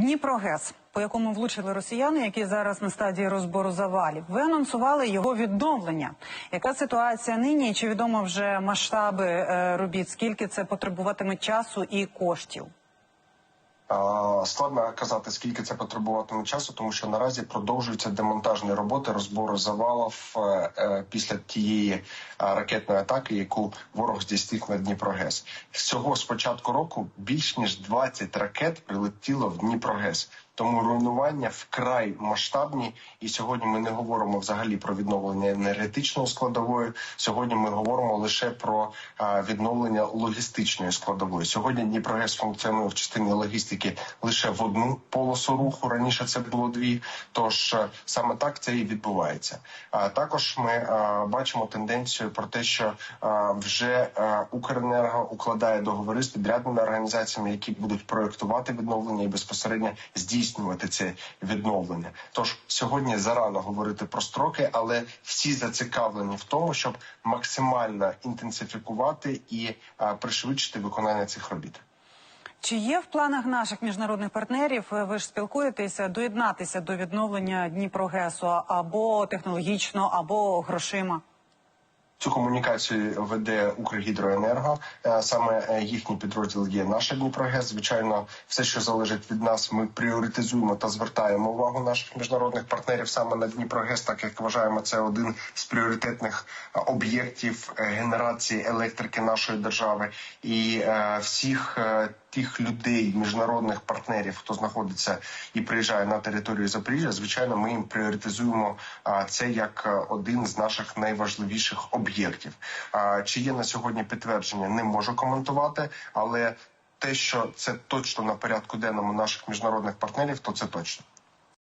Дніпрогес, по якому влучили росіяни, які зараз на стадії розбору завалів. Ви анонсували його відновлення. Яка ситуація нині? Чи відомо вже масштаби е, робіт? Скільки це потребуватиме часу і коштів? Складно казати, скільки це потребуватиме часу, тому що наразі продовжуються демонтажні роботи розбору завалів е, е, після тієї е, ракетної атаки, яку ворог здійснив на Дніпрогес. Всього з початку року більш ніж 20 ракет прилетіло в Дніпрогес. Тому руйнування вкрай масштабні, і сьогодні ми не говоримо взагалі про відновлення енергетичної складової. Сьогодні ми говоримо лише про відновлення логістичної складової. Сьогодні Дніпрогес функціонує в частині логістики лише в одну полосу руху. Раніше це було дві. Тож е, саме так це і відбувається. А також ми бачимо тенденцію про те, що вже Укренерго укладає договори з підрядними організаціями, які будуть проектувати відновлення і безпосередньо здійснювати це відновлення. Тож сьогодні зарано говорити про строки, але всі зацікавлені в тому, щоб максимально інтенсифікувати і а, пришвидшити виконання цих робіт. Чи є в планах наших міжнародних партнерів? е, Ви ж спілкуєтеся доєднатися до відновлення Дніпрогесу або технологічно, або грошима? Цю комунікацію веде Укргідроенерго. Е, Саме е, їхній підрозділ є наша Дніпрогес. Звичайно, все, що залежить від нас, ми пріоритизуємо та звертаємо увагу наших міжнародних партнерів саме на Дніпрогес, так як вважаємо, це один з пріоритетних е, об'єктів генерації електрики нашої держави і всіх. Тих людей, міжнародних партнерів, хто знаходиться і приїжджає на територію Запоріжжя, звичайно, ми їм пріоритизуємо це як один з наших найважливіших об'єктів. А, Чи є на сьогодні підтвердження, не можу коментувати, але те, що це точно на порядку денному наших міжнародних партнерів, то це точно.